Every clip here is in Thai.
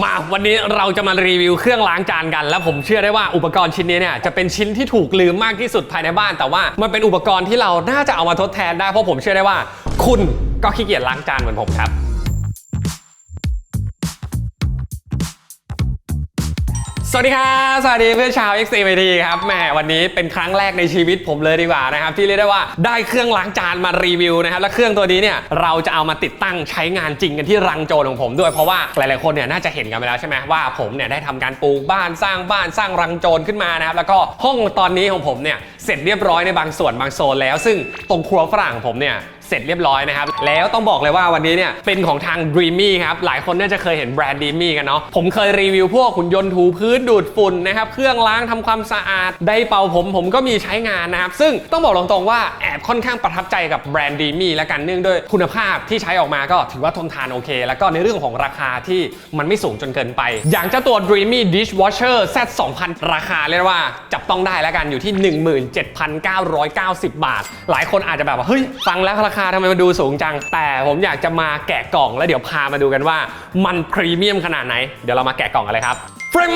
มาวันนี้เราจะมารีวิวเครื่องล้างจานกัน แล้วผมเชื่อได้ว่าอุปกรณ์ชิ้นนี้เนี่ยจะเป็นชิ้นที่ถูกลืมมากที่สุดภายในบ้าน แต่ว่ามันเป็นอุปกรณ์ที่เราน่าจะเอามาทดแทนได้เพราะผมเชื่อได้ว่า คุณก็ขี้เกียจล้างจานเหมือนผมครับ สวัสดีครับสวัสดีเพื่อนชาว x m t ครับแหมวันนี้เป็นครั้งแรกในชีวิตผมเลยดีกว่านะครับที่เรียกได้ว่าได้เครื่องล้างจานมารีวิวนะครับและเครื่องตัวนี้เนี่ยเราจะเอามาติดตั้งใช้งานจริงกันที่รังโจรของผมด้วยเพราะว่าหลายๆคนเนี่ยน่าจะเห็นกันไปแล้วใช่ไหมว่าผมเนี่ยได้ทำการปลูกบ้านสร้างบ้านสร้างรังโจรขึ้นมานะครับแล้วก็ห้องตอนนี้ของผมเนี่ยเสร็จเรียบร้อยในบางส่วนบางโซนแล้ว ซึ่งตรงครัวฝรั่งของผมเนี่ย เสร็จเรียบร้อยนะครับ แล้วต้องบอกเลยว่าวันนี้เนี่ยเป็นของทาง Dreamy ครับ หลายคนน่าจะเคยเห็นแบรนด์ Dreamy กันเนาะ ผมเคยรีวิวพวกขุนยนต์ถูพื้นดูดฝุ่นนะครับ เครื่องล้างทำความสะอาด ไดร์เป่าผมผมก็มีใช้งานนะครับ ซึ่งต้องบอกตรงๆว่าแอบค่อนข้างประทับใจกับแบรนด์ Dreamy และกันเนื่องด้วยคุณภาพที่ใช้ออกมาก็ถือว่าทนทานโอเค แล้วก็ในเรื่องของราคาที่มันไม่สูงจนเกินไป อย่างเจ้าตัว Dreamy Dishwasher Z 2000ราคาเรียกว่าจับต้องได้แล้วกันอยู่ที่ 17,990 บาท หลายคนอาจจะแบบว่าเฮ้ยฟังแล้วราคาทำไมมันดูสูงจัง แต่ผมอยากจะมาแกะกล่องแล้วเดี๋ยวพามาดูกันว่ามันพรีเมียมขนาดไหน เดี๋ยวเรามาแกะกล่องกันเลยครับ ฟริม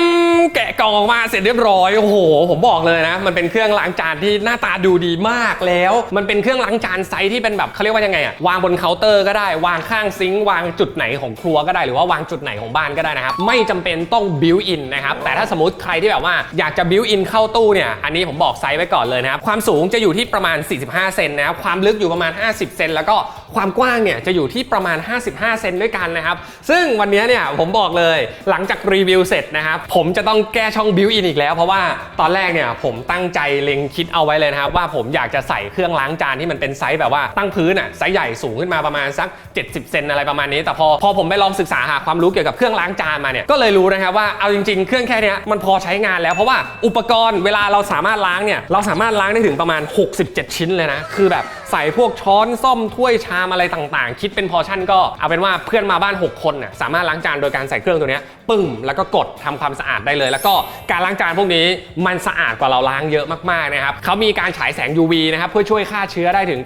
แกะกล่องออกมาเสร็จเรียบร้อยโอ้โห ผมบอกเลยนะ มันเป็นเครื่องล้างจานที่หน้าตาดูดีมากแล้ว มันเป็นเครื่องล้างจานไซส์ที่เป็นแบบเขาเรียกว่ายังไงอะวางบนเคาน์เตอร์ก็ได้วางข้างซิงค์วางจุดไหนของครัวก็ได้หรือว่าวางจุดไหนของบ้านก็ได้นะครับ ไม่จำเป็นต้องบิวอินนะครับ แต่ถ้าสมมติใครที่แบบว่าอยากจะบิวอินเข้าตู้เนี่ยอันนี้ผมบอกไซส์ไว้ก่อนเลยนะครับความสูงจะอยู่ที่ประมาณ 45 เซนนะครับความลึกอยู่ประมาณ 50 เซนแล้วก็ความกว้างเนี่ยจะอยู่ที่ประมาณ 55 เซนด้วยกันนะครับซึ่งวันนี้เนี่ยผมบอกเลยหลังจากรีวิวเสร็จนะครับผมจะต้องแก้ช่องบิวอินอีกแล้ว เพราะว่าตอนแรกเนี่ยผมตั้งใจเล็งคิดเอาไว้เลยนะครับว่าผมอยากจะใส่เครื่องล้างจานที่มันเป็นไซส์แบบว่าตั้งพื้นอะไซส์ใหญ่สูงขึ้นมาประมาณสัก 70 เซนอะไรประมาณนี้ แต่พอพอผมไปลองศึกษาหาความรู้เกี่ยวกับเครื่องล้างจานมาเนี่ยก็เลยรู้นะครับว่าเอาจริง ๆ เครื่องแค่นี้มันพอใช้งานแล้วเพราะว่าอุปกรณ์เวลาเราสามารถล้างเนี่ยเราสามารถล้างได้ถึงประมาณ 67 ชิ้นเลยนะคือแบบใส่พวกช้อนซ่อมถ้วยชามอะไรต่างๆ คิดเป็นพอชั่นก็เอาเป็นว่าเพื่อนมาบ้าน 6 คนน่ะสามารถล้างจานโดยการใส่เครื่องตัวนี้ปึ้งแล้วก็กดทำความสะอาดได้เลย แล้วก็การล้างจานพวกนี้มันสะอาดกว่าเราล้างเยอะมากๆนะครับเขามีการฉายแสง UV นะครับเพื่อช่วยฆ่าเชื้อได้ถึง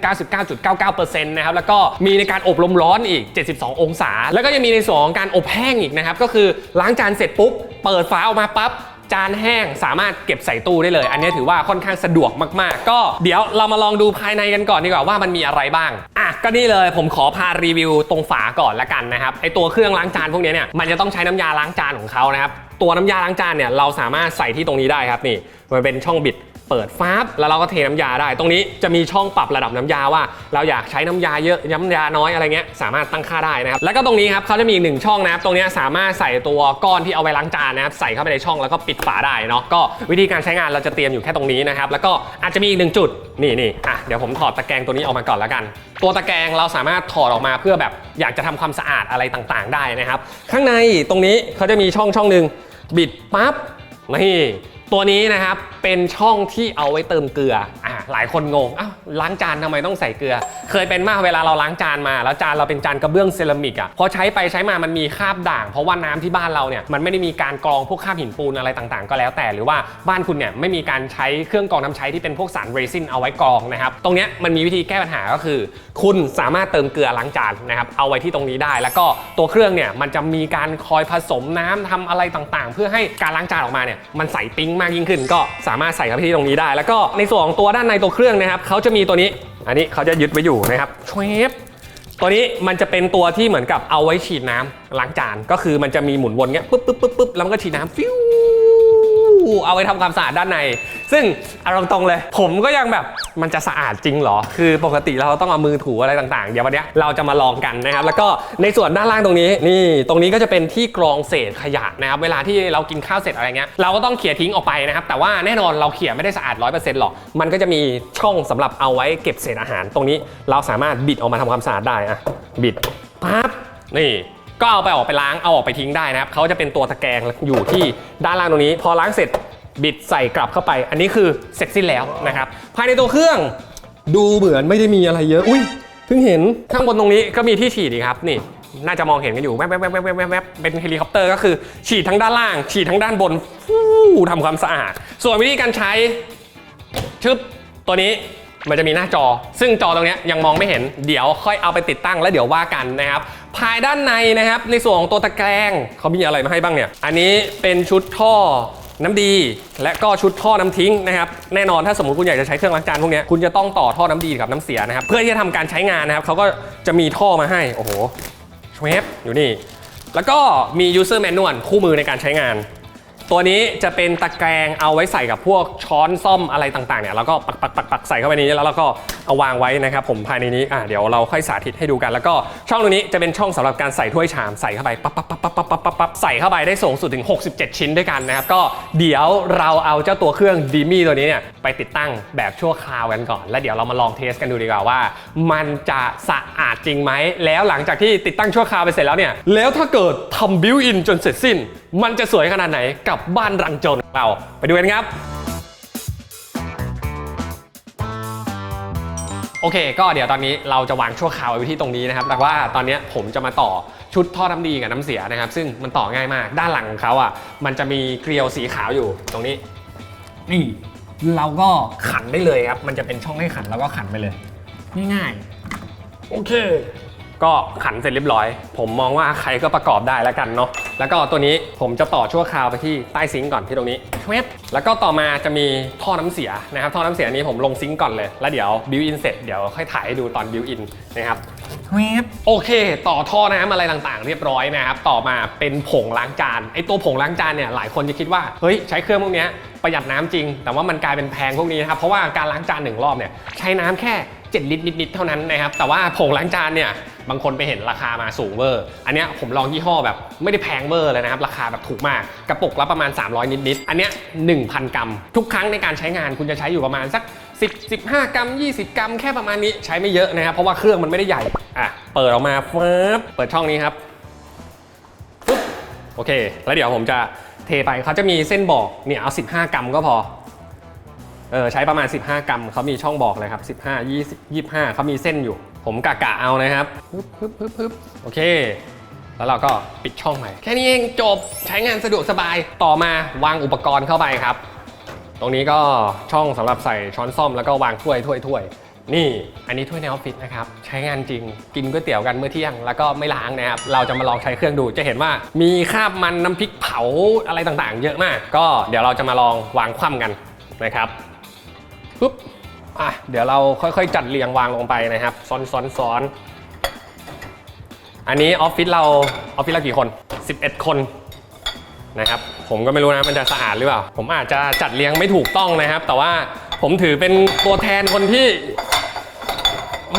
99.99%นะครับแล้วก็มีในการอบลมร้อนอีก 72 องศา แล้วก็ยังมีในส่วนของการอบแห้งอีกนะครับก็คือล้างจานเสร็จปุ๊บเปิดฝาออกมาปั๊บจานแห้งสามารถเก็บใส่ตู้ได้เลย อันนี้ถือว่าค่อนข้างสะดวกมากๆ ก็เดี๋ยวเรามาลองดูภายในกันก่อนดีกว่าว่ามันมีอะไรบ้าง อะก็นี่เลยผมขอพารีวิวตรงฝาก่อนละกันนะครับไอตัวเครื่องล้างจานพวกนี้เนี่ยมันจะต้องใช้น้ำยาล้างจานของเขานะครับ ตัวน้ำยาล้างจานเนี่ยเราสามารถใส่ที่ตรงนี้ได้ครับนี่มันเป็นช่องบิดเปิดฟ้าบแล้วเราก็เทน้ำยาได้ ตรงนี้จะมีช่องปรับระดับน้ำยาว่า เราอยากใช้น้ำยาเยอะน้ำยาน้อยอะไรเงี้ยสามารถตั้งค่าได้นะครับแล้วก็ตรงนี้ครับเขาจะมีอีกหนึ่งช่องนะครับตรงนี้สามารถใส่ตัวก้อนที่เอาไว้ล้างจานนะครับใส่เข้าไปในช่องแล้วก็ปิดฝาได้เนาะก็วิธีการใช้งานเราจะเตรียมอยู่แค่ตรงนี้นะครับแล้วก็อาจจะมีอีกหนึ่งจุดนี่นี่อะเดี๋ยวผมถอดตะแกรงตัวนี้ออกมาก่อนแล้วกัน ตัวตะแกรงเราสามารถถอดออกมาเพื่อแบบอยากจะทำความสะอาดอะไรต่างๆ ได้นะครับ ข้างในตรงนี้เขาจะมีช่องช่องหนึ่ง บิดปั๊บนี่ตัวนี้นะครับเป็นช่องที่เอาไว้เติมเกลือ หลายคนงงอ้าวล้างจานทำไมต้องใส่เกลือ เคยเป็นมากเวลาเราล้างจานมา แล้วจานเราเป็นจานกระเบื้องเซรามิกอะพอใช้ไปใช้มามันมีคราบด่าง เพราะว่าน้ำที่บ้านเราเนี่ยมันไม่ได้มีการกรองพวกคราบหินปูนอะไรต่างๆ ก็แล้วแต่หรือว่าบ้านคุณเนี่ยไม่มีการใช้เครื่องกรองน้ำใช้ที่เป็นพวกสารเรซินเอาไว้กรองนะครับตรงเนี้ยมันมีวิธีแก้ปัญหาก็คือ คุณสามารถเติมเกลือล้างจานนะครับเอาไว้ที่ตรงนี้ได้ แล้วก็ตัวเครื่องเนี่ยมันจะมีการคอยผสมน้ำทำอะไรต่างๆ เพื่อให้การล้างจานออกมาเนี่ยมันใสปิ๊งมากยิ่งขึ้น ก็สามารถใส่เข้าไปที่ตรงนี้ได้ แล้วก็ในส่วนของตัวด้านในตัวเครื่องนะครับเขาจะมีตัวนี้ อันนี้เขาจะยึดไว้อยู่นะครับชวบตัวนี้มันจะเป็นตัวที่เหมือนกับเอาไว้ฉีดน้ำล้างจานก็คือมันจะมีหมุนวนเงี้ยปุ๊บปุ๊บปุ๊บปุ๊บแล้วมันก็ฉีดน้ำฟิว เอาไว้ทำความสะอาดด้านใน ซึ่งเอาตรงๆเลย ผมก็ยังแบบมันจะสะอาดจริงเหรอ คือปกติเราต้องเอามือถูอะไรต่างๆ เดี๋ยววันนี้เราจะมาลองกันนะครับ แล้วก็ในส่วนด้านล่างตรงนี้นี่ตรงนี้ก็จะเป็นที่กรองเศษขยะนะครับ เวลาที่เรากินข้าวเสร็จอะไรเงี้ยเราก็ต้องเขี่ยทิ้งออกไปนะครับ แต่ว่าแน่นอนเราเขี่ยไม่ได้สะอาด 100%หรอก มันก็จะมีช่องสำหรับเอาไว้เก็บเศษอาหาร ตรงนี้เราสามารถบิดออกมาทำความสะอาดได้อะบิดปั๊บนี่ ก็เอาไปออกไปล้างเอาออกไปทิ้งได้นะครับเขาจะเป็นตัวตะแกรงอยู่ที่ด้านล่างตรงนี้ พอล้างเสร็จบิดใส่กลับเข้าไป อันนี้คือเสร็จสิ้นแล้วนะครับภายในตัวเครื่องดูเหมือนไม่ได้มีอะไรเยอะอุ้ยเพิ่งเห็นข้างบนตรงนี้ก็มีที่ฉีดอีกครับนี่น่าจะมองเห็นกันอยู่แวบแวบแวบแวบแวบแวบแวบเป็นเฮลิคอปเตอร์ก็คือฉีดทั้งด้านล่าง ฉีดทั้งด้านบนฟู่ทำความสะอาด ส่วนวิธีการใช้ชึบตัวนี้มันจะมีหน้าจอ ซึ่งจอตรงนี้ยังมองไม่เห็น เดี๋ยวค่อยเอาไปติดตั้งแล้วเดี๋ยวว่ากันนะครับ ภายด้านในนะครับ ในส่วนของตัวตะแกรงเขามีอะไรมาให้บ้างเนี่ย อันนี้เป็นชุดท่อน้ำดี และก็ชุดท่อน้ำทิ้งนะครับ แน่นอนถ้าสมมติคุณอยากจะใช้เครื่องล้างจานพวกนี้คุณจะต้องต่อท่อน้ำดีกับน้ำเสียนะครับ เพื่อที่จะทำการใช้งานนะครับเขาก็จะมีท่อมาให้โอ้โหเวฟอยู่นี่แล้วก็มี user manual คู่มือในการใช้งาน ตัวนี้จะเป็นตะแกรงเอาไว้ใส่กับพวกช้อนซ่อมอะไรต่างๆเนี่ยแล้วก็ปักปักปักปักใส่เข้าไปนี้แล้วเราก็เอาวางไว้นะครับผมภายในนี้อ่าเดี๋ยวเราค่อยสาธิตให้ดูกัน แล้วก็ช่องตรงนี้จะเป็นช่องสำหรับการใส่ถ้วยชามใส่เข้าไปปั๊บปั๊บปั๊บปั๊บปั๊บปั๊บปั๊บใส่เข้าไปได้สูงสุดถึง 67 ชิ้นด้วยกันนะครับก็เดี๋ยวเราเอาเจ้าตัวเครื่องดีมี่ตัวนี้เนี่ยไปติดตั้งแบบชั่วคราวกันก่อน แล้วเดี๋ยวเรามาลองเทสกันดูดีกว่าว่า มันจะสะอาดจริงไหมแล้วหลังจากที่ติดตั้งชั่วคราวไปเสร็จแล้วเนี่ยแล้วถ้าเกิดทำบิวอินจนเสร็จสิ้น มันจะสวยขนาดไหนกับบ้านรังโจรของเรา ไปดูกันครับโอเค ก็เดี๋ยวตอนนี้เราจะวางชั่วคราวไว้ที่ตรงนี้นะครับ แต่ว่าตอนนี้ผมจะมาต่อชุดท่อน้ำดีกับน้ำเสียนะครับ ซึ่งมันต่อง่ายมาก ด้านหลังของเขาอะ มันจะมีเกลียวสีขาวอยู่ตรงนี้ นี่ เราก็ขันได้เลยครับ มันจะเป็นช่องให้ขันแล้วก็ขันไปเลย ง่ายๆ โอเค ก็ขันเสร็จเรียบร้อย ผมมองว่าใครก็ประกอบได้แล้วกันเนาะ แล้วก็ตัวนี้ผมจะต่อชั่วคราวไปที่ใต้ซิงก์ก่อนที่ตรงนี้เวบแล้วก็ต่อมาจะมีท่อน้ำเสียนะครับท่อน้ำเสียนี้ผมลงซิงก์ก่อนเลย แล้วเดี๋ยวบิวอินเสร็จเดี๋ยวค่อยถ่ายให้ดูตอนบิวอินนะครับเวบโอเค ต่อท่อน้ำอะไรต่างๆ เรียบร้อยนะครับ ต่อมาเป็นผงล้างจานไอตัวผงล้างจานเนี่ยหลายคนจะคิดว่าเฮ้ยใช้เครื่องพวกเนี้ยประหยัดน้ำจริง แต่ว่ามันกลายเป็นแพงพวกนี้นะครับเพราะว่าการล้างจานหนึ่งรอบเนี่ยใช้น้ำแค่ 7 ลิตรนิดๆเท่านั้นนะครับแต่ว่าผงล้างจานเนี่ย บางคนไปเห็นราคามาสูงเวอร์ อันเนี้ยผมลองยี่ห้อแบบไม่ได้แพงเวอร์เลยนะครับ ราคาแบบถูกมากกระปุกละประมาณ 300 นิดๆอันเนี้ย1,000 กรัม ทุกครั้งในการใช้งานคุณจะใช้อยู่ประมาณสัก10 15 กรัม 20 กรัมแค่ประมาณนี้ใช้ไม่เยอะนะครับเพราะว่าเครื่องมันไม่ได้ใหญ่อะเปิดออกมาฟืบเปิดช่องนี้ครับปุ๊บโอเค แล้วเดี๋ยวผมจะเทไปเขาจะมีเส้นบอกเนี่ยเอา 15 กรัมก็พอเออใช้ประมาณ 15 กรัมเขามีช่องบอกเลยครับ 15 20 25เขามีเส้นอยู่ ผมกะกะเอานะครับปึ๊บปึ๊บปึ๊บปึ๊บโอเค แล้วเราก็ปิดช่องใหม่แค่นี้เองจบใช้งานสะดวกสบายต่อมาวางอุปกรณ์เข้าไปครับ ตรงนี้ก็ช่องสำหรับใส่ช้อนซ่อมแล้วก็วางถ้วยถ้วยถ้วยนี่ อันนี้ถ้วยในออฟฟิศนะครับ ใช้งานจริง กินก๋วยเตี๋ยวกันเมื่อเที่ยง แล้วก็ไม่ล้างนะครับ เราจะมาลองใช้เครื่องดู จะเห็นว่ามีคราบมันน้ำพริกเผาอะไรต่างๆ เยอะมาก ก็เดี๋ยวเราจะมาลองวางคว่ำกันนะครับ ปุ๊บ อะเดี๋ยวเราค่อยๆ จัดเรียงวางลงไปนะครับ ซ้อนซ้อนซ้อนอันนี้ออฟฟิศเราออฟฟิศเรากี่คน 11 คนนะครับ ผมก็ไม่รู้นะมันจะสะอาดหรือเปล่า ผมอาจจะจัดเลี้ยงไม่ถูกต้องนะครับ แต่ว่าผมถือเป็นตัวแทนคนที่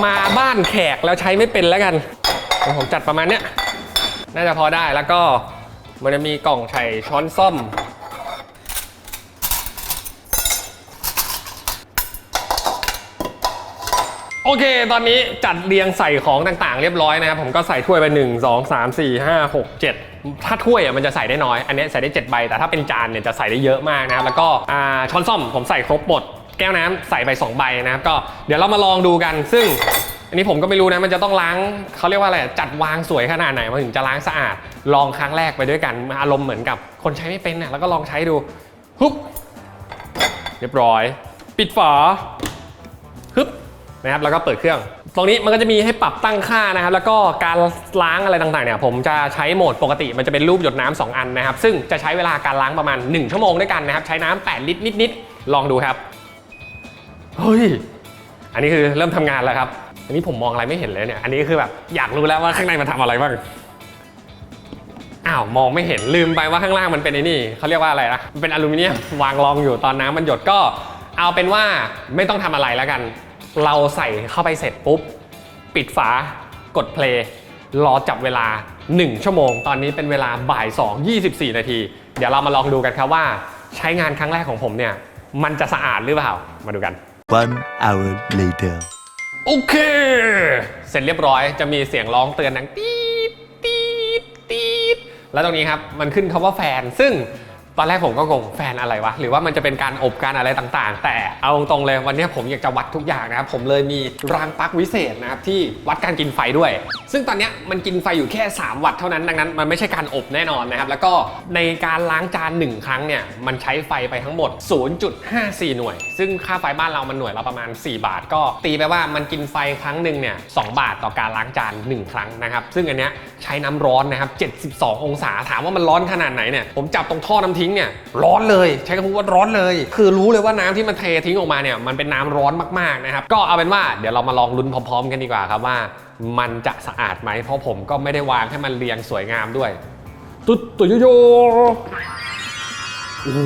มาบ้านแขกแล้วใช้ไม่เป็นแล้วกันผมจัดประมาณเนี้ยน่าจะพอได้แล้วก็มันจะมีกล่องใส่ช้อนซ่อม โอเค ตอนนี้จัดเรียงใส่ของต่างๆ เรียบร้อยนะครับ ผมก็ใส่ถ้วยไป 1 2 3 4 5 6 7 ถ้าถ้วยอะมันจะใส่ได้น้อย อันนี้ใส่ได้ 7 ใบ แต่ถ้าเป็นจานเนี่ยจะใส่ได้เยอะมากนะครับ แล้วก็ช้อนซ่อมผมใส่ครบหมด แก้วน้ำใส่ไป 2 ใบนะครับ ก็เดี๋ยวเรามาลองดูกัน ซึ่งอันนี้ผมก็ไม่รู้นะ มันจะต้องล้างเขาเรียกว่าอะไร จัดวางสวยขนาดไหนมันถึงจะล้างสะอาด ลองครั้งแรกไปด้วยกัน อารมณ์เหมือนกับคนใช้ไม่เป็นน่ะแล้วก็ลองใช้ดูฮุบเรียบร้อย ปิดฝา นะครับแล้วก็เปิดเครื่อง ตรงนี้มันก็จะมีให้ปรับตั้งค่านะครับ แล้วก็การล้างอะไรต่างๆเนี่ยผมจะใช้โหมดปกติมันจะเป็นรูปหยดน้ำสองอันนะครับ ซึ่งจะใช้เวลาการล้างประมาณ 1 ชั่วโมงด้วยกันนะครับ ใช้น้ำ8ลิตรนิดๆลองดูครับเฮ้ยอันนี้คือเริ่มทำงานแล้วครับ อันนี้ผมมองอะไรไม่เห็นเลยเนี่ยอันนี้คือแบบอยากรู้แล้วว่าข้างในมันทำอะไรบ้างอ้าวมองไม่เห็นลืมไปว่าข้างล่างมันเป็นไอ้นี่เขาเรียกว่าอะไรนะมันเป็นอลูมิเนียมวางรองอยู่ตอนน้ำมันหยดก็ เอาเป็นว่าไม่ต้องทำอะไรแล้วกัน เราใส่เข้าไปเสร็จปุ๊บ ปิดฝากดเพลย์รอจับเวลา 1 ชั่วโมง ตอนนี้เป็นเวลาบ่าย 2 24 นาที เดี๋ยวเรามาลองดูกันครับว่าใช้งานครั้งแรกของผมเนี่ย มันจะสะอาดหรือเปล่า มาดูกัน One hour later. โอเค เสร็จเรียบร้อยจะมีเสียงร้องเตือนดังตีดตีดตีดแล้วตรงนี้ครับ มันขึ้นคำว่าแฟน ซึ่ง ตอนแรกผมก็งงแฟนอะไรวะ หรือว่ามันจะเป็นการอบการอะไรต่างๆ แต่เอาตรงๆเลยวันนี้ผมอยากจะวัดทุกอย่างนะครับ ผมเลยมีรางปลั๊กวิเศษนะครับที่วัดการกินไฟด้วย ซึ่งตอนนี้มันกินไฟอยู่แค่ 3 วัตต์เท่านั้นดังนั้น มันไม่ใช่การอบแน่นอนนะครับ แล้วก็ในการล้างจาน 1 ครั้งเนี่ยมันใช้ไฟไปทั้งหมด 0.54 หน่วย ซึ่งค่าไฟบ้านเรามันหน่วยละประมาณ 4 บาท ก็ตีไปว่ามันกินไฟครั้งหนึ่งเนี่ย2บาทต่อการล้างจาน 1 ครั้งนะครับซึ่งอันเนี้ยใช้น้ำร้อนนะครับ 72 องศาถามว่ามันร้อนขนาดไหนเนี่ยผมจับตรงท่อน้ำทงเนี่ยร้อนเลยใช้คำพูดว่าร้อนเลย คือรู้เลยว่าน้ำที่มันเททิ้งออกมาเนี่ยมันเป็นน้ำร้อนมากๆนะครับก็เอาเป็นว่าเดี๋ยวเรามาลองลุ้นพร้อม ๆ กันดีกว่าครับว่า มันจะสะอาดไหมเพราะผมก็ไม่ได้วางให้มันเรียงสวยงามด้วยตุ๊ดตุ๊ยโยโยโอ้โห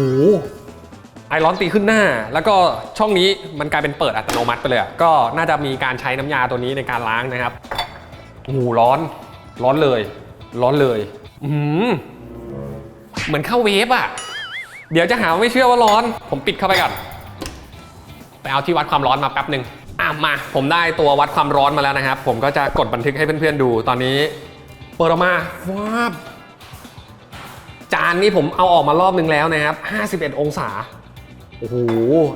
ไอร้อนตีขึ้นหน้า แล้วก็ช่องนี้มันกลายเป็นเปิดอัตโนมัติไปเลยอะก็น่าจะมีการใช้น้ำยาตัวนี้ในการล้างนะครับโอ้โหร้อน ร้อนเลย ร้อนเลย อืม เหมือนเข้าเวฟอะเดี๋ยวจะหาไม่เชื่อว่าร้อน ผมปิดเข้าไปก่อน ไปเอาที่วัดความร้อนมาแป๊บหนึ่งอะมา ผมได้ตัววัดความร้อนมาแล้วนะครับ ผมก็จะกดบันทึกให้เพื่อนๆดู ตอนนี้เปิดออกมาว้าบจานนี้ผมเอาออกมารอบนึงแล้วนะครับ 51 องศา โอ้โห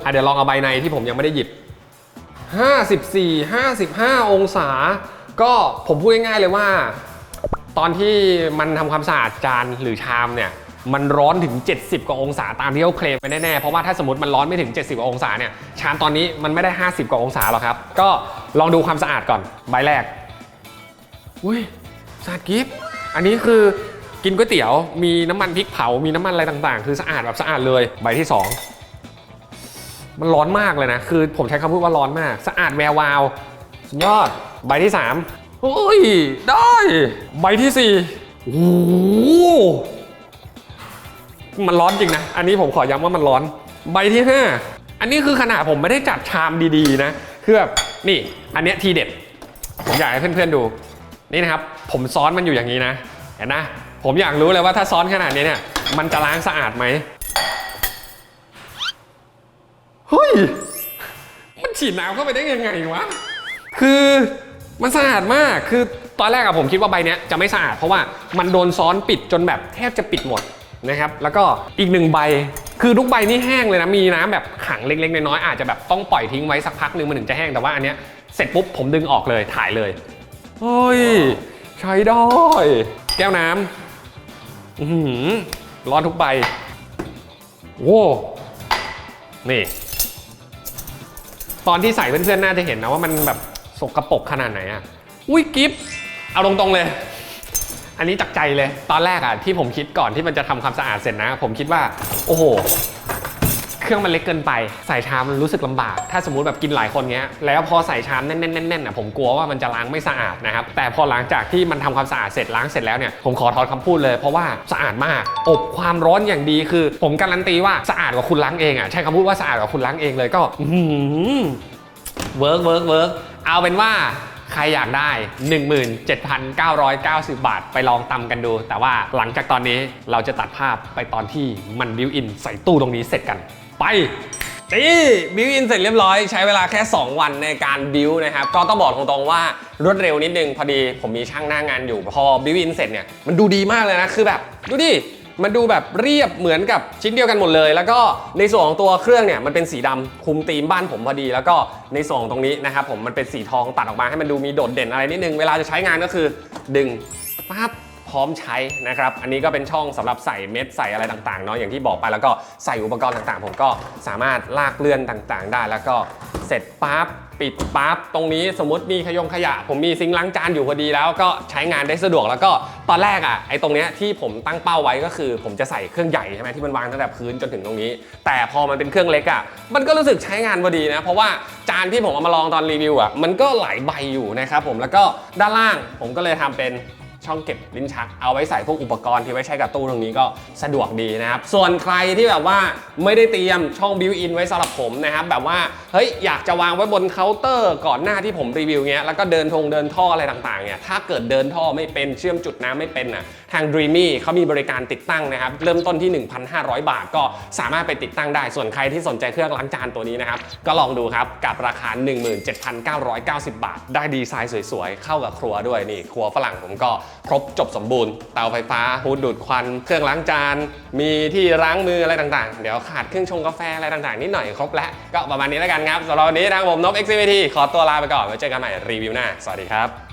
อะเดี๋ยวลองเอาใบในที่ผมยังไม่ได้หยิบ 54 55 องศา ก็ผมพูดง่ายๆเลยว่า ตอนที่มันทำความสะอาดจานหรือชามเนี่ย มันร้อนถึง 70 กว่าองศาตามที่เขาเคลมไปแน่ๆ เพราะว่าถ้าสมมติมันร้อนไม่ถึง 70 กว่าองศาเนี่ยชามตอนนี้มันไม่ได้ 50 กว่าองศาหรอกครับ ก็ลองดูความสะอาดก่อนใบแรกอุ้ยสะอาดกิฟอันนี้คือกินก๋วยเตี๋ยวมีน้ำมันพริกเผา มีน้ำมันอะไรต่างๆ คือสะอาดแบบสะอาดเลยใบที่ 2 มันร้อนมากเลยนะ คือผมใช้คำพูดว่าร้อนมาก สะอาดแวววาวสุดยอดใบที่3เฮ้ยได้ ใบที่4โอ้ มันร้อนจริงนะ อันนี้ผมขอย้ำว่ามันร้อน ใบที่ 5 อันนี้คือขนาดผมไม่ได้จัดชามดีๆนะ คือแบบนี่ อันเนี้ยทีเด็ด ผมอยากให้เพื่อนๆดู นี่นะครับ ผมซ้อนมันอยู่อย่างนี้นะ เห็นนะ ผมอยากรู้เลยว่าถ้าซ้อนขนาดนี้เนี่ย มันจะล้างสะอาดไหมเฮ้ย มันฉีดน้ำเข้าไปได้ยังไงวะ คือมันสะอาดมาก คือตอนแรกอะผมคิดว่าใบเนี้ยจะไม่สะอาดเพราะว่ามันโดนซ้อนปิดจนแบบแทบจะปิดหมด นะครับแล้วก็อีกหนึ่งใบคือทุกใบนี่แห้งเลยนะมีน้ำแบบขังเล็กๆน้อยๆอาจจะแบบต้องปล่อยทิ้งไว้สักพักหนึ่งมันถึงจะแห้งแต่ว่าอันเนี้ยเสร็จปุ๊บผมดึงออกเลยถ่ายเลยเฮ้ยใช้ได้แก้วน้ำอือหือร้อนทุกใบโว้นี่ ตอนที่ใส่เพื่อนๆน่าจะเห็นนะว่ามันแบบสกรปรกขนาดไหนอะอุ้ยกิฟเอาตรงๆเลย อันนี้จากใจเลย ตอนแรกอะที่ผมคิดก่อนที่มันจะทำความสะอาดเสร็จนะ ผมคิดว่า โอ้โห เครื่องมันเล็กเกินไป ใส่ชามมันรู้สึกลำบาก ถ้าสมมติแบบกินหลายคนเงี้ย แล้วพอใส่ชามแน่นๆๆๆอะผมกลัวว่ามันจะล้างไม่สะอาดนะครับ แต่พอหลังจากที่มันทำความสะอาดเสร็จล้างเสร็จแล้วเนี่ย ผมขอถอนคำพูดเลย เพราะว่าสะอาดมาก อบความร้อนอย่างดีคือ ผมการันตีว่าสะอาดกว่าคุณล้างเองอะ ใช้คำพูดว่าสะอาดกว่าคุณล้างเองเลยก็เวิร์กเวิร์กเวิร์กเอาเป็นว่า ใครอยากได้ 17,990 บาท ไปลองตำกันดู แต่ว่าหลังจากตอนนี้เราจะตัดภาพไปตอนที่มันบิวอินใส่ตู้ตรงนี้เสร็จกัน ไปนี่บิวอินเสร็จเรียบร้อยใช้เวลาแค่ 2 วันในการบิวนะครับ ก็ต้องบอกตรงๆว่ารวดเร็วนิดนึง พอดีผมมีช่างหน้างานอยู่ พอบิวอินเสร็จเนี่ยมันดูดีมากเลยนะ คือแบบ ดูดิ มันดูแบบเรียบเหมือนกับชิ้นเดียวกันหมดเลย แล้วก็ในส่วนของตัวเครื่องเนี่ยมันเป็นสีดำคุมธีมบ้านผมพอดี แล้วก็ในส่วนของตรงนี้นะครับผมมันเป็นสีทองตัดออกมาให้มันดูมีโดดเด่นอะไรนิดนึงเวลาจะใช้งานก็คือดึงปั๊บพร้อมใช้นะครับ อันนี้ก็เป็นช่องสำหรับใส่เม็ดใส่อะไรต่างๆเนาะอย่างที่บอกไปแล้วก็ใส่อุปกรณ์ต่างๆ ผมก็สามารถลากเลื่อนต่างๆ ได้ แล้วก็เสร็จปั๊บ ปิดปั๊บตรงนี้สมมติมีขยงขยะ ผมมีซิงค์ล้างจานอยู่พอดีแล้วก็ใช้งานได้สะดวกแล้วก็ตอนแรกอะไอ้ตรงเนี้ยที่ผมตั้งเป้าไว้ก็คือ ผมจะใส่เครื่องใหญ่ใช่ไหมที่มันวางตั้งแต่พื้นจนถึงตรงนี้ แต่พอมันเป็นเครื่องเล็กอะมันก็รู้สึกใช้งานพอดีนะ เพราะว่าจานที่ผมเอามาลองตอนรีวิวอะมันก็หลายใบอยู่นะครับผมแล้วก็ด้านล่างผมก็เลยทำเป็น ช่องเก็บลิ้นชัก เอาไว้ใส่พวกอุปกรณ์ที่ไว้ใช้กับตู้ตรงนี้ก็สะดวกดีนะครับ ส่วนใครที่แบบว่าไม่ได้เตรียมช่องบิวอินไว้สำหรับผมนะครับ แบบว่าเฮ้ยอยากจะวางไว้บนเคาน์เตอร์ ก่อนหน้าที่ผมรีวิวเงี้ยแล้วก็เดินทงเดินท่ออะไรต่างๆเนี่ยถ้าเกิดเดินท่อไม่เป็นเชื่อมจุดน้ำไม่เป็นน่ะทาง Dreamy เขามีบริการติดตั้งนะครับ เริ่มต้นที่ 1,500 บาท ก็สามารถไปติดตั้งได้ ส่วนใครที่สนใจเครื่องล้างจานตัวนี้นะครับ ก็ลองดูครับ กับราคา 17,990 บาท ได้ดีไซน์สวยๆ เข้ากับครัวด้วยนี่ ครัวฝรั่งผมก็ครบจบสมบูรณ์ เตาไฟฟ้าฮูดดูดควัน เครื่องล้างจาน มีที่ล้างมืออะไรต่างๆ เดี๋ยวขาดเครื่องชงกาแฟอะไรต่างๆ นิดหน่อยครบแล้ว ก็ประมาณนี้แล้วกันครับสำหรับวันนี้ทางผมนบ XCVT ขอตัวลาไปก่อนไว้เจอกันใหม่รีวิวหน้า สวัสดีครับ